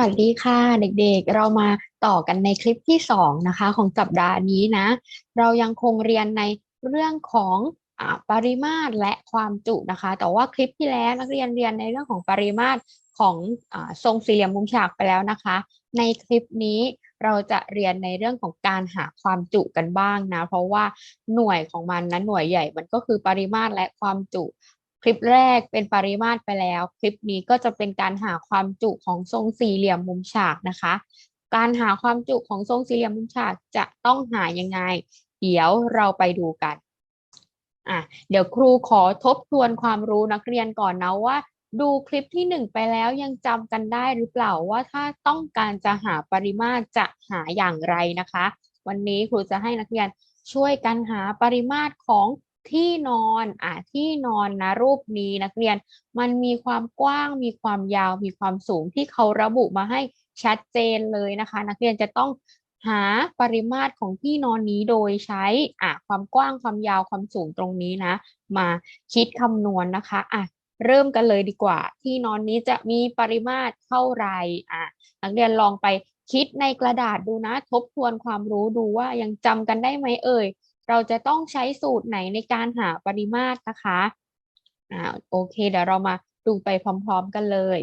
วัสดีค่ะเด็กๆ เรามาต่อกันในคลิปที่สองนะคะ ของสัปดาห์นี้นะ เรายังคงเรียนในเรื่องของอปริมาตรและความจุนะคะ แต่ว่าคลิปที่แล้วนักเรียนเรียนในเรื่องของปริมาตรของอทรงสี่เหลี่ยมมุมฉากไปแล้วนะคะ ในคลิปนี้เราจะเรียนในเรื่องของการหาความจุกันบ้างนะ เพราะว่าหน่วยของมันนะหน่วยใหญ่มันก็คือปริมาตรและความจุ คลิปแรกเป็นปริมาตรไปแล้ว คลิปนี้ก็จะเป็นการหาความจุของทรงสี่เหลี่ยมมุมฉากนะคะ การหาความจุของทรงสี่เหลี่ยมมุมฉากจะต้องหายังไง เดี๋ยวเราไปดูกันอะเดี๋ยวครูขอทบทวนความรู้นักเรียนก่อนนะว่า ดูคลิปที่หนึ่งไปแล้วยังจำกันได้หรือเปล่าว่าถ้าต้องการจะหาปริมาตรจะหาอย่างไรนะคะ วันนี้ครูจะให้นักเรียนช่วยกันหาปริมาตรของ ที่นอนอะที่นอนนะรูปนี้นักเรียน มันมีความกว้าง มีความยาว มีความสูงที่เขาระบุมาให้ชัดเจนเลยนะคะ นักเรียนจะต้องหาปริมาตรของที่นอนนี้โดยใช้อะความกว้างความยาวความสูงตรงนี้นะ มาคิดคำนวณนะคะอะเริ่มกันเลยดีกว่า ที่นอนนี้จะมีปริมาตรเท่าไหร่อะนักเรียนลองไปคิดในกระดาษดูนะ ทบทวนความรู้ดูว่ายังจำกันได้ไหมเอ่ย เราจะต้องใช้สูตรไหนในการหาปริมาตรนะคะอ่าโอเค เดี๋ยวเรามาดูไปพร้อมๆกันเลย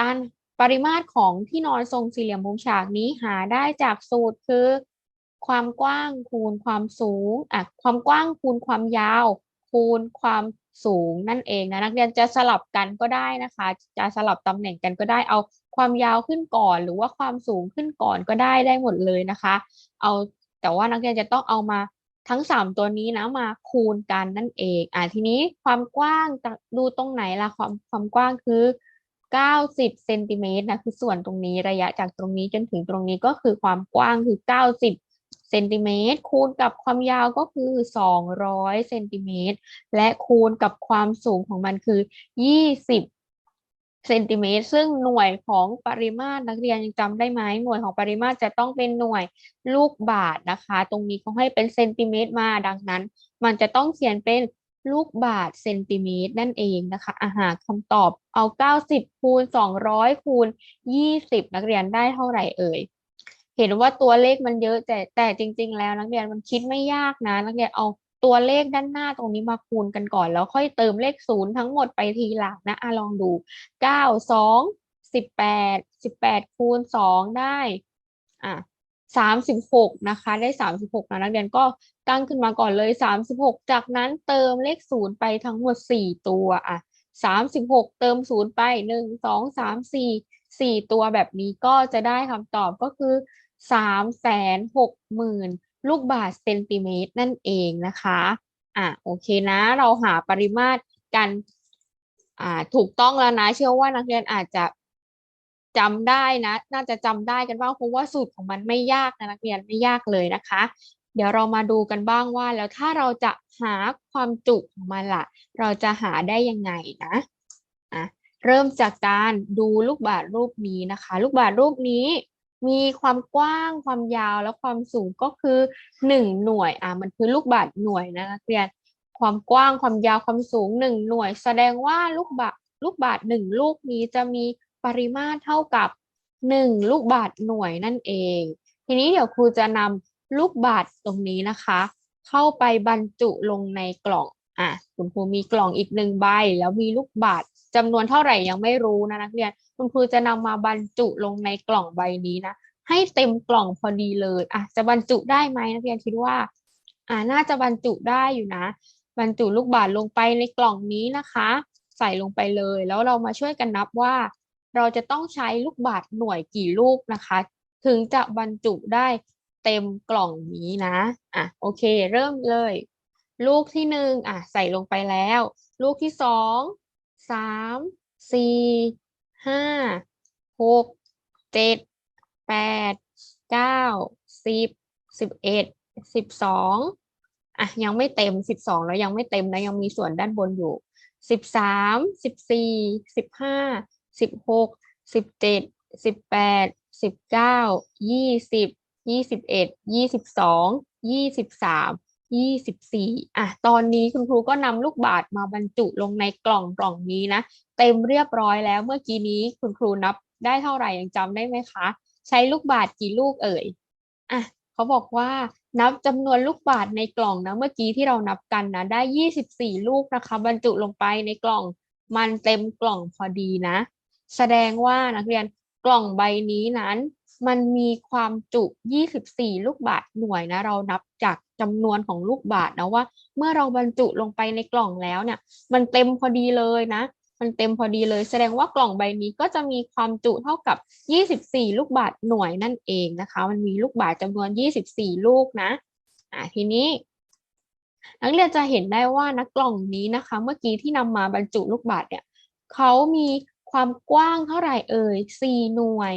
การปริมาตรของที่นอนทรงสี่เหลี่ยมมุมฉากนี้หาได้จากสูตรคือ ความกว้างคูณความสูงอะความกว้างคูณความยาว คูณความสูงนั่นเองนะนักเรียนจะสลับกันก็ได้นะคะ จะสลับตำแหน่งกันก็ได้เอาความยาวขึ้นก่อน หรือว่าความสูงขึ้นก่อนก็ได้ได้หมดเลยนะคะ เอาแต่ว่านักเรียนจะต้องเอามา ทั้งสามตัวนี้นะมาคูณกันนั่นเองอ่าทีนี้ความกว้างดูตรงไหนล่ะความความกว้างคือ 90เซนติเมตรนะคือส่วนตรงนี้ระยะจากตรงนี้จนถึงตรงนี้ก็คือความกว้างคือ 90เซนติเมตรคูณกับความยาวก็คือ 200เซนติเมตรและคูณกับความสูงของมันคือ 20 เซนติเมตร ซึ่งหน่วยของปริมาตรนักเรียนยังจำได้ไหมหน่วยของปริมาตรจะต้องเป็นหน่วยลูกบาศก์นะคะ ตรงนี้เขาให้เป็นเซนติเมตรมาดังนั้น มันจะต้องเขียนเป็นลูกบาศก์เซนติเมตรนั่นเองนะคะ อาหารคำตอบเอา 90 คูณ 200 คูณ 20 นักเรียนได้เท่าไหร่เอ่ย เห็นว่าตัวเลขมันเยอะแต่แต่จริง ๆ แล้วนักเรียนมันคิดไม่ยากนะ นักเรียนเอา ตัวเลขด้านหน้าตรงนี้มาคูณกันก่อน แล้วค่อยเติมเลขศูนย์ทั้งหมดไปทีหลังนะอะลองดูเก้าสองสิบแปดสิบแปดคูณสองได้อะสามสิบหกนะคะได้สามสิบหกนะนักเรียนก็ตั้งขึ้นมาก่อนเลยสามสิบหกจากนั้นเติมเลขศูนย์ไปทั้งหมดสี่ตัวอะสามสิบหกเติมศูนย์ไปหนึ่งสองสามสี่สี่ตัวแบบนี้ก็จะได้คำตอบก็คือสามแสนหกหมื่น ลูกบาศก์เซนติเมตรนั่นเองนะคะอะโอเคนะ เราหาปริมาตรกันอ่าถูกต้องแล้วนะ เชื่อว่านักเรียนอาจจะจำได้นะ น่าจะจำได้กันบ้างเพราะว่าสูตรของมันไม่ยากนะนักเรียนไม่ยากเลยนะคะ เดี๋ยวเรามาดูกันบ้างว่าแล้วถ้าเราจะหาความจุของมันล่ะ เราจะหาได้ยังไงนะอะเริ่มจากการดูลูกบาศก์รูปนี้นะคะ ลูกบาศก์รูปนี้ มีความกว้างความยาวและความสูงก็คือหนึ่งหน่วยอะมันคือลูกบาศก์หน่วยนะนักเรียนความกว้างความยาวความสูงหนึ่งหน่วย แสดงว่าลูกบาศลูกบาศก์หนึ่งลูกนี้จะมีปริมาตรเท่ากับหนึ่งลูกบาศก์หน่วยนั่นเอง ทีนี้เดี๋ยวครูจะนำลูกบาศก์ตรงนี้นะคะ เข้าไปบรรจุลงในกล่องอะคุณครูมีกล่องอีกหนึ่งใบ แล้วมีลูกบาศก์ จำนวนเท่าไหร่ยังไม่รู้นะนักเรียน คุณครูจะนำมาบรรจุลงในกล่องใบนี้นะ ให้เต็มกล่องพอดีเลยอะจะบรรจุได้ไหมนักเรียนคิดว่า อ่าน่าจะบรรจุได้อยู่นะ บรรจุลูกบาศลงไปในกล่องนี้นะคะ ใส่ลงไปเลย แล้วเรามาช่วยกันนับว่า เราจะต้องใช้ลูกบาศหน่วยกี่ลูกนะคะ ถึงจะบรรจุได้เต็มกล่องนี้นะอะโอเค เริ่มเลย ลูกที่หนึ่งอะใส่ลงไปแล้ว ลูกที่สอง สามสี่ห้าหกเจ็ดแปดเก้าสิบสิบเอ็ดสิบสองอะยังไม่เต็มสิบสองแล้วยังไม่เต็มนะยังมีส่วนด้านบนอยู่สิบสามสิบสี่สิบห้าสิบหกสิบเจ็ดสิบแปดสิบเก้ายี่สิบยี่สิบเอ็ดยี่สิบสองยี่สิบสาม ยี่สิบสี่อะตอนนี้คุณครูก็นำลูกบาศก์มาบรรจุลงในกล่องกล่องนี้นะ เต็มเรียบร้อยแล้วเมื่อกี้นี้คุณครูนับได้เท่าไหร่ยังจำได้ไหมคะ ใช้ลูกบาศก์กี่ลูกเอ่ยอะเขาบอกว่านับจำนวนลูกบาศก์ในกล่องนะเมื่อกี้ที่เรานับกันนะได้ยี่สิบสี่ลูกนะคะ บรรจุลงไปในกล่องมันเต็มกล่องพอดีนะ แสดงว่านักเรียนกล่องใบนี้นั้น มันมีความจุ 24 ลูกบาศก์หน่วยนะ เรานับจากจำนวนของลูกบาศก์นะว่า เมื่อเราบรรจุลงไปในกล่องแล้วเนี่ย มันเต็มพอดีเลยนะ มันเต็มพอดีเลย แสดงว่ากล่องใบนี้ก็จะมีความจุเท่ากับ 24 ลูกบาศก์หน่วยนั่นเองนะคะ มันมีลูกบาศก์จำนวน 24 ลูกนะ อ่าทีนี้นักเรียนจะเห็นได้ว่านะกล่องนี้นะคะ เมื่อกี้ที่นำมาบรรจุลูกบาศก์เนี่ยเขามีความกว้างเท่าไหร่เอ่ย4หน่วย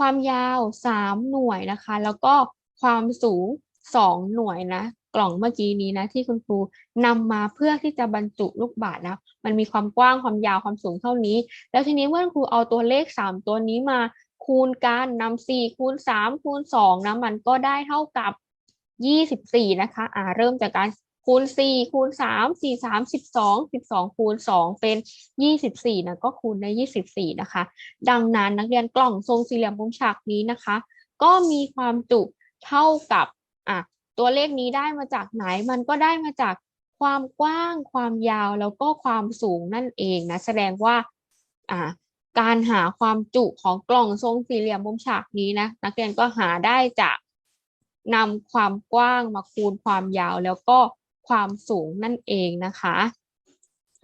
ความยาว 3 หน่วยนะคะ แล้วก็ความสูง 2 หน่วยนะกล่องเมื่อกี้นี้นะที่คุณครูนำมาเพื่อที่จะบรรจุลูกบาศก์นะมันมีความกว้างความยาวความสูงเท่านี้ แล้วทีนี้เมื่อครูเอาตัวเลข 3 ตัวนี้มาคูณกันนำ4คูณ3คูณ2นะมันก็ได้เท่ากับ 24 นะคะอ่าเริ่มจากการ คูณ4คูณ3 4 3 12 12คูณ2เป็น24นะก็คูณได้24นะคะ ดังนั้นนักเรียนกล่องทรงสี่เหลี่ยมมุมฉากนี้นะคะ ก็มีความจุเท่ากับอะตัวเลขนี้ได้มาจากไหนมันก็ได้มาจากความกว้างความยาวแล้วก็ความสูงนั่นเองนะแสดงว่าอ่าการหาความจุของกล่องทรงสี่เหลี่ยมมุมฉากนี้นะนักเรียนก็หาได้จากนำความกว้างมาคูณความยาวแล้วก็ ความสูงนั่นเองนะคะ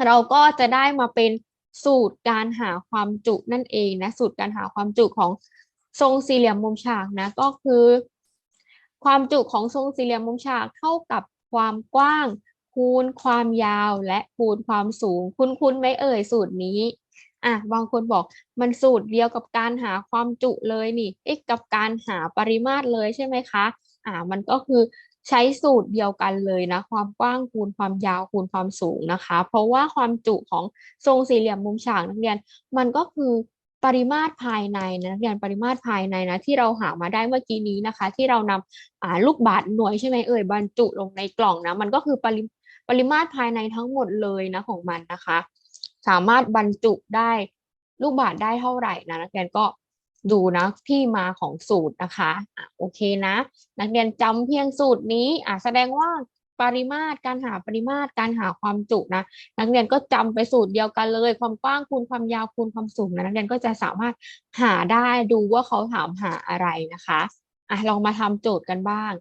เราก็จะได้มาเป็นสูตรการหาความจุนั่นเองนะสูตรการหาความจุของทรงสี่เหลี่ยมมุมฉากนะก็คือ ความจุของทรงสี่เหลี่ยมมุมฉากเท่ากับความกว้าง คูณความยาวและคูณความสูง คุณคุณไหมเอ่ยสูตรนี้อะบางคนบอกมันสูตรเดียวกับการหาความจุเลยนี่เอ๊ะกับการหาปริมาตรเลยใช่ไหมคะอ่ามันก็คือ ใช้สูตรเดียวกันเลยนะ ความกว้างคูณความยาวคูณความสูงนะคะ เพราะว่าความจุของทรงสี่เหลี่ยมมุมฉากนักเรียน มันก็คือปริมาตรภายในนะนักเรียนปริมาตรภายในนะที่เราหามาได้เมื่อกี้นี้นะคะ ที่เรานำอ่าลูกบาศก์หน่วยใช่ไหมเอ่ยบรรจุลงในกล่องนะมันก็คือปริปริมาตรภายในทั้งหมดเลยนะของมันนะคะ สามารถบรรจุได้ลูกบาศก์ได้เท่าไหร่นะนักเรียนก็ ดูนะที่มาของสูตรนะคะอะโอเคนะ นักเรียนจำเพียงสูตรนี้อะแสดงว่าปริมาตรการหาปริมาตรการหาความจุนะ นักเรียนก็จำไปสูตรเดียวกันเลย ความกว้างคูณความยาวคูณความสูงนะนักเรียนก็จะสามารถหาได้ดูว่าเขาถามหาอะไรนะคะอะลองมาทำโจทย์กันบ้าง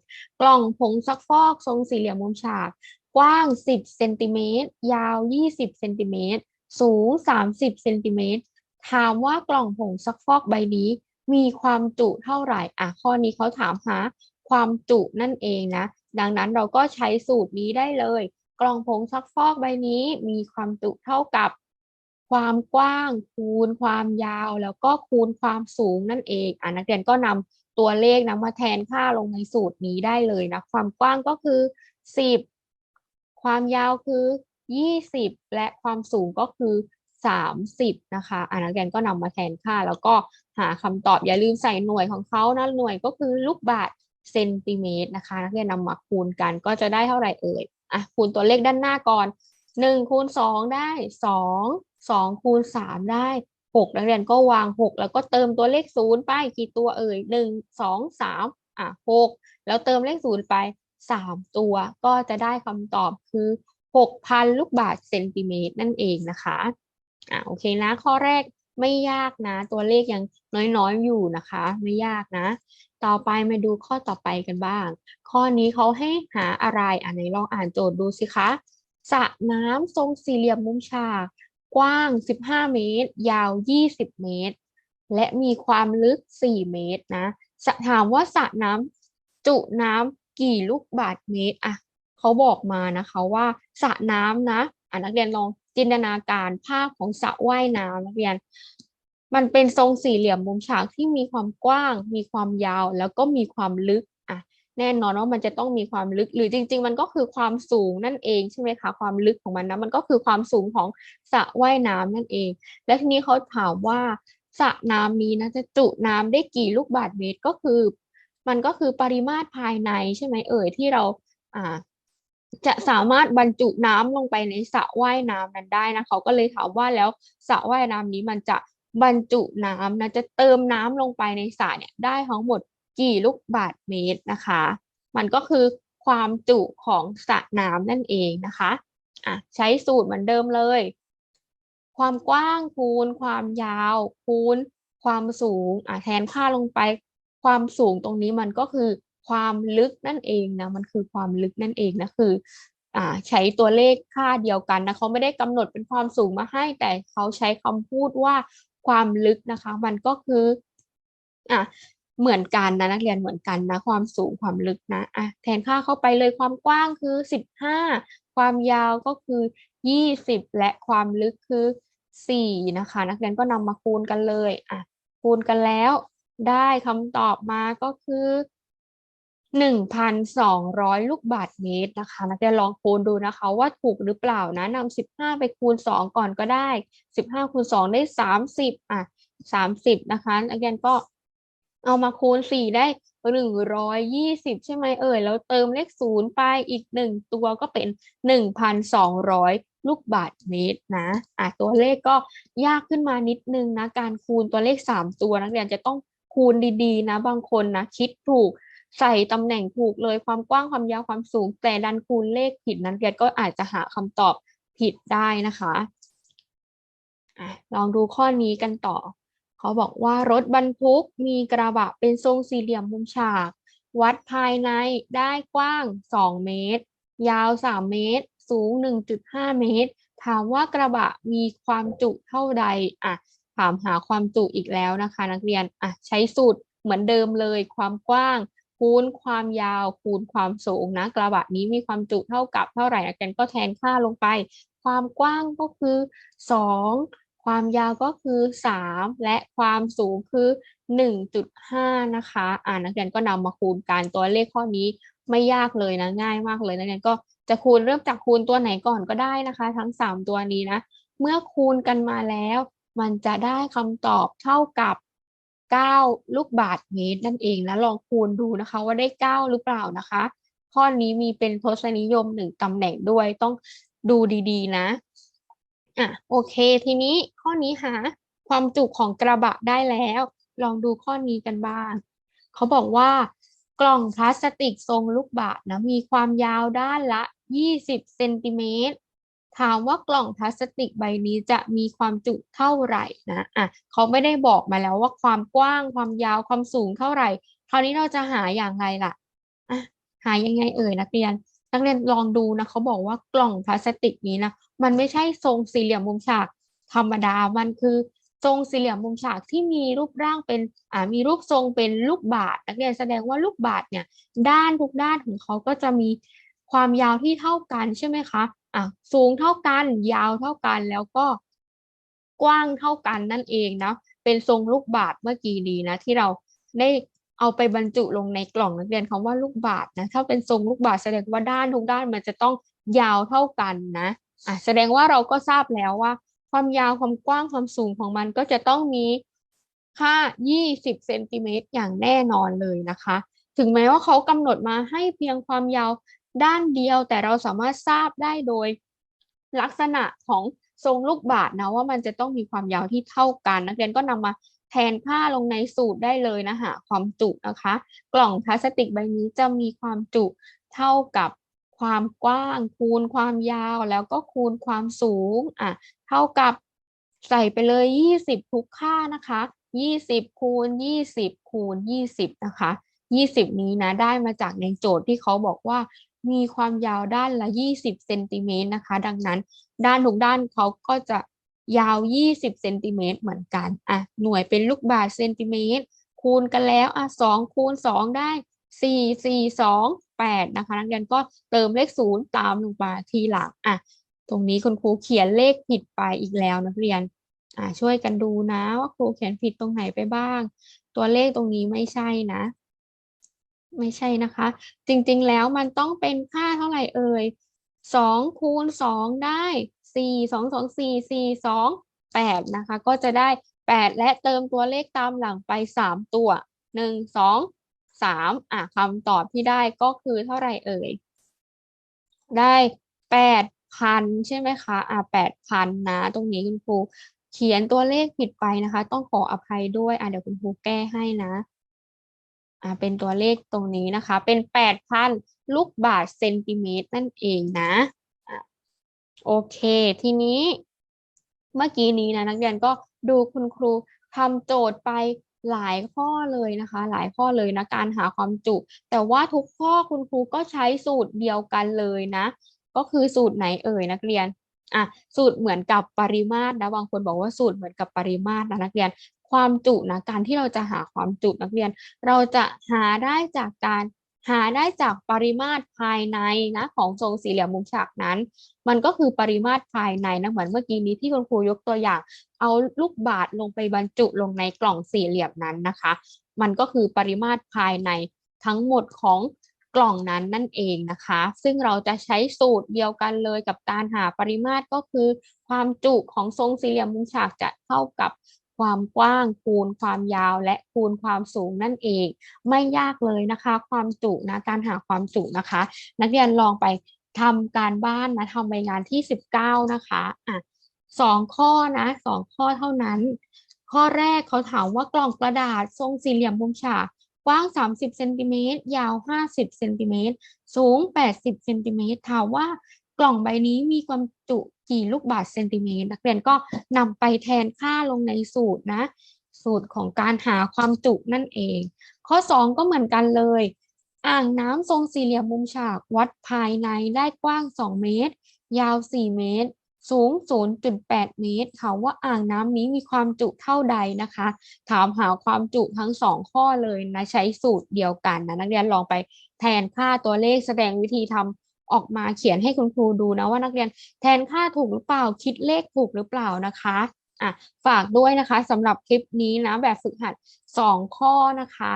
กล่องผงซักฟอกทรงสี่เหลี่ยมมุมฉาก กว้าง 10เซนติเมตรยาว 20เซนติเมตรสูง 30เซนติเมตร ถามว่ากล่องผงซักฟอกใบนี้ มีความจุเท่าไหร่อะข้อนี้เขาถามหาความจุนั่นเองนะ ดังนั้นเราก็ใช้สูตรนี้ได้เลย กล่องผงซักฟอกใบนี้ มีความจุเท่ากับ ความกว้างคูณความยาว แล้วก็คูณความสูงนั่นเองอะนักเรียนก็นำตัวเลขนะมาแทนค่าลงในสูตรนี้ได้เลยนะ ความกว้างก็คือ 10 ความยาวคือ 20 และความสูงก็คือ 30 นะคะอ่านักเรียนก็นำมาแทนค่า แล้วก็หาคำตอบอย่าลืมใส่หน่วยของเขานะหน่วยก็คือลูกบาศก์เซนติเมตรนะคะ นักเรียนนำมาคูณกันก็จะได้เท่าไหร่เอ่ยอะคูณตัวเลขด้านหน้าก่อน1คูณ2ได้2 2คูณ3ได้6นักเรียนก็วาง 6 แล้วก็เติมตัวเลข0ไปกี่ตัวเอ่ย1 2 3อะ6แล้วเติมเลข0ไป3 ตัว ก็จะได้คำตอบคือ 6,000 ลูกบาศก์เซนติเมตรนั่นเองนะคะ อ่าโอเคนะ ข้อแรกไม่ยากนะ ตัวเลขยังน้อยๆอยู่นะคะ ไม่ยากนะ ต่อไปมาดูข้อต่อไปกันบ้าง ข้อนี้เขาให้หาอะไรอะไหนลองอ่านโจทย์ดูสิคะสระน้ำทรงสี่เหลี่ยมมุมฉาก กว้าง 15 เมตร ยาว 20 เมตร และมีความลึก 4 เมตรนะถามว่าสระน้ำจุน้ำกี่ลูกบาศก์เมตรอะเขาบอกมานะคะว่าสระน้ำนะอะนักเรียนลอง จินตนาการภาพของสระว่ายน้ำนักเรียน มันเป็นทรงสี่เหลี่ยมมุมฉากที่มีความกว้าง มีความยาวแล้วก็มีความลึกอะแน่นอนว่ามันจะต้องมีความลึกหรือจริง ๆ มันก็คือความสูงนั่นเองใช่ไหมคะความลึกของมันนะมันก็คือความสูงของสระว่ายน้ำนั่นเอง และทีนี้เขาถามว่าสระน้ำนี้นะจะจุน้ำได้กี่ลูกบาศก์เมตรก็คือ มันก็คือปริมาตรภายในใช่ไหมเอ่ยที่เราอ่า จะสามารถบรรจุน้ำลงไปในสระว่ายน้ำนั้นได้นะเขาก็เลยถามว่าแล้วสระว่ายน้ำนี้มันจะบรรจุน้ำนะจะเติมน้ำลงไปในสระเนี่ยได้ทั้งหมดกี่ลูกบาศก์เมตรนะคะ มันก็คือความจุของสระน้ำนั่นเองนะคะอะใช้สูตรเหมือนเดิมเลย ความกว้างคูณ ความยาวคูณ ความสูงอะแทนค่าลงไป ความสูงตรงนี้มันก็คือ ความลึกนั่นเองนะมันคือความลึกนั่นเองนะคืออ่าใช้ตัวเลขค่าเดียวกันนะเขาไม่ได้กำหนดเป็นความสูงมาให้ แต่เขาใช้คำพูดว่าความลึกนะคะ มันก็คืออะเหมือนกันนะนักเรียนเหมือนกันนะความสูงความลึกนะอะแทนค่าเข้าไปเลยความกว้างคือสิบห้าความยาวก็คือยี่สิบและความลึกคือสี่นะคะ นักเรียนก็นำมาคูณกันเลยอะคูณกันแล้วได้คำตอบมาก็คือ หนึ่งพันสองร้อยลูกบาศก์เมตรนะคะนักเรียนลองคูณดูนะคะว่าถูกหรือเปล่านะนำสิบห้าไปคูณสองก่อนก็ได้สิบห้าคูณสองได้สามสิบอะสามสิบนะคะนักเรียนก็เอามาคูณสี่ได้หนึ่งร้อยยี่สิบใช่ไหมเอ่ย แล้วเติมเลขศูนย์ไปอีกหนึ่งตัวก็เป็นหนึ่งพันสองร้อยลูกบาศก์เมตรนะอะตัวเลขก็ยากขึ้นมานิดนึงนะ การคูณตัวเลขสามตัวนักเรียนจะต้องคูณดีๆ นะ บางคนนะคิดถูก ใส่ตำแหน่งถูกเลยความกว้างความยาวความสูง แต่ดันคูณเลขผิดนั้นเรียนก็อาจจะหาคำตอบผิดได้นะคะอะลองดูข้อนี้กันต่อ เขาบอกว่ารถบรรทุกมีกระบะเป็นทรงสี่เหลี่ยมมุมฉาก วัดภายในได้กว้าง 2 เมตร ยาว 3 เมตร สูง 1.5 เมตร ถามว่ากระบะมีความจุเท่าใดอะถามหาความจุอีกแล้วนะคะ นักเรียนอะใช้สูตรเหมือนเดิมเลยความกว้าง คูณความยาวคูณความสูงนะกระบะนี้มีความจุเท่ากับเท่าไหร่นักเรียนก็แทนค่าลงไป ความกว้างก็คือ 2 ความยาวก็คือ 3 และความสูงคือ 1.5 นะคะอ่านักเรียนก็นำมาคูณกันตัวเลขข้อนี้ไม่ยากเลยนะง่ายมากเลยนักเรียนก็จะคูณเริ่มจากคูณตัวไหนก่อนก็ได้นะคะ ทั้ง 3 ตัวนี้นะ เมื่อคูณกันมาแล้ว มันจะได้คำตอบเท่ากับ 9 ลูกบาศก์เมตรนั่นเองแล้วลองคูณดูนะคะว่าได้ 9 หรือเปล่านะคะ ข้อนี้มีเป็นทศนิยมหนึ่งตำแหน่งด้วยต้องดูดีๆ นะอะโอเค ทีนี้ข้อนี้หาความจุของกระบะได้แล้ว ลองดูข้อนี้กันบ้าง เขาบอกว่ากล่องพลาสติกทรงลูกบาศนะมีความยาวด้านละ 20 เซนติเมตร ถามว่ากล่องพลาสติกใบนี้จะมีความจุเท่าไหร่นะอะเขาไม่ได้บอกมาแล้วว่าความกว้างความยาวความสูงเท่าไหร่ คราวนี้เราจะหาอย่างไรล่ะอะหายังไงเอ่ยนักเรียน นักเรียนลองดูนะเขาบอกว่ากล่องพลาสติกนี้นะมันไม่ใช่ทรงสี่เหลี่ยมมุมฉากธรรมดามันคือทรงสี่เหลี่ยมมุมฉากที่มีรูปร่างเป็นอ่ามีรูปทรงเป็นลูกบาศก์นักเรียนแสดงว่าลูกบาศก์เนี่ย ด้านทุกด้านของเขาก็จะมีความยาวที่เท่ากันใช่ไหมคะ อะสูงเท่ากัน ยาวเท่ากันแล้วก็กว้างเท่ากันนั่นเองนะเป็นทรงลูกบาศก์เมื่อกี้นี้นะ ที่เราได้เอาไปบรรจุลงในกล่องนักเรียนคำว่าลูกบาศก์นะถ้าเป็นทรงลูกบาศก์แสดงว่าด้านทุกด้านมันจะต้องยาวเท่ากันนะอะแสดงว่าเราก็ทราบแล้วว่า ความยาวความกว้างความสูงของมันก็จะต้องมีค่า 20 เซนติเมตรอย่างแน่นอนเลยนะคะ ถึงแม้ว่าเขากำหนดมาให้เพียงความยาว ด้านเดียวแต่เราสามารถทราบได้โดยลักษณะของทรงลูกบาศก์นะว่ามันจะต้องมีความยาวที่เท่ากัน นักเรียนก็นำมาแทนค่าลงในสูตรได้เลยนะหาความจุนะคะ กล่องพลาสติกใบนี้จะมีความจุเท่ากับความกว้าง คูณความยาวแล้วก็คูณความสูงอะเท่ากับใส่ไปเลย 20 ทุกค่านะคะ 20 คูณ 20 คูณ 20 นะคะ 20 นี้นะได้มาจากในโจทย์ที่เขาบอกว่า มีความยาวด้านละ 20เซนติเมตรนะคะ ดังนั้น ด้านทุกด้านเขาก็จะยาว 20เซนติเมตรเหมือนกันอะหน่วยเป็นลูกบาศก์เซนติเมตรคูณกันแล้วอะ2คูณ 2 ได้สี่สี่สองแปดนะคะ นักเรียนก็เติมเลขศูนย์ตามลงมาทีหลังอะตรงนี้คุณครูเขียนเลขผิดไปอีกแล้วนักเรียนอ่าช่วยกันดูนะว่าครูเขียนผิดตรงไหนไปบ้าง ตัวเลขตรงนี้ไม่ใช่นะ ไม่ใช่นะคะ จริงๆแล้วมันต้องเป็นค่าเท่าไหร่เอ่ยสองคูณสองได้สี่สองสองสี่สี่สองแปดนะคะ ก็จะได้แปดและเติมตัวเลขตามหลังไปสามตัวหนึ่งสองสามอะคำตอบที่ได้ก็คือเท่าไหร่เอ่ย ได้แปดพันใช่ไหมคะอะแปดพันนะ ตรงนี้คุณครูเขียนตัวเลขผิดไปนะคะ ต้องขออภัยด้วยอะเดี๋ยวคุณครูแก้ให้นะ อ่าเป็นตัวเลขตรงนี้นะคะ เป็นแปดพันลูกบาศก์เซนติเมตรนั่นเองนะอะโอเค ทีนี้ เมื่อกี้นี้นะนักเรียนก็ดูคุณครูทำโจทย์ไปหลายข้อเลยนะคะ หลายข้อเลยนะการหาความจุ แต่ว่าทุกข้อคุณครูก็ใช้สูตรเดียวกันเลยนะ ก็คือสูตรไหนเอ่ยนักเรียนอะสูตรเหมือนกับปริมาตรนะบางคนบอกว่าสูตรเหมือนกับปริมาตรนะนักเรียน ความจุนะการที่เราจะหาความจุนักเรียน เราจะหาได้จากการหาได้จากปริมาตรภายในนะของทรงสี่เหลี่ยมมุมฉากนั้น มันก็คือปริมาตรภายในนะเหมือนเมื่อกี้นี้ที่คุณครูยกตัวอย่าง เอาลูกบาศก์ลงไปบรรจุลงในกล่องสี่เหลี่ยมนั้นนะคะ มันก็คือปริมาตรภายในทั้งหมดของกล่องนั้นนั่นเองนะคะ ซึ่งเราจะใช้สูตรเดียวกันเลยกับการหาปริมาตรก็คือ ความจุของทรงสี่เหลี่ยมมุมฉากจะเท่ากับ ความกว้างคูณความยาวและคูณความสูงนั่นเอง ไม่ยากเลยนะคะ ความจุนะการหาความจุนะคะ นักเรียนลองไปทำการบ้านนะทำใบงานที่สิบเก้านะคะอะสองข้อนะสองข้อเท่านั้น ข้อแรกเขาถามว่ากล่องกระดาษทรงสี่เหลี่ยมมุมฉากกว้าง 30เซนติเมตรยาว 50เซนติเมตรสูง 80เซนติเมตรถามว่า กล่องใบนี้มีความจุกี่ลูกบาศก์เซนติเมตรนักเรียนก็นำไปแทนค่าลงในสูตรนะ สูตรของการหาความจุนั่นเอง ข้อ 2 ก็เหมือนกันเลย อ่างน้ำทรงสี่เหลี่ยมมุมฉากวัดภายในได้กว้าง 2 เมตร ยาว 4 เมตร สูง 0.8 เมตรถามว่าอ่างน้ำนี้มีความจุเท่าใดนะคะ ถามหาความจุทั้งสองข้อเลยนะ ใช้สูตรเดียวกันนะนักเรียนลองไปแทนค่าตัวเลขแสดงวิธีทำ ออกมาเขียนให้คุณครูดูนะว่านักเรียนแทนค่าถูกหรือเปล่าคิดเลขถูกหรือเปล่านะคะอะฝากด้วยนะคะสำหรับคลิปนี้นะแบบฝึกหัดสองข้อนะคะ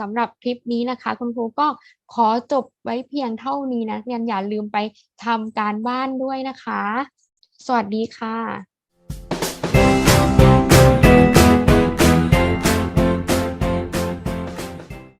สำหรับคลิปนี้นะคะ คุณครูก็ขอจบไว้เพียงเท่านี้นะเรียนอย่าลืมไปทำการบ้านด้วยนะคะ สวัสดีค่ะ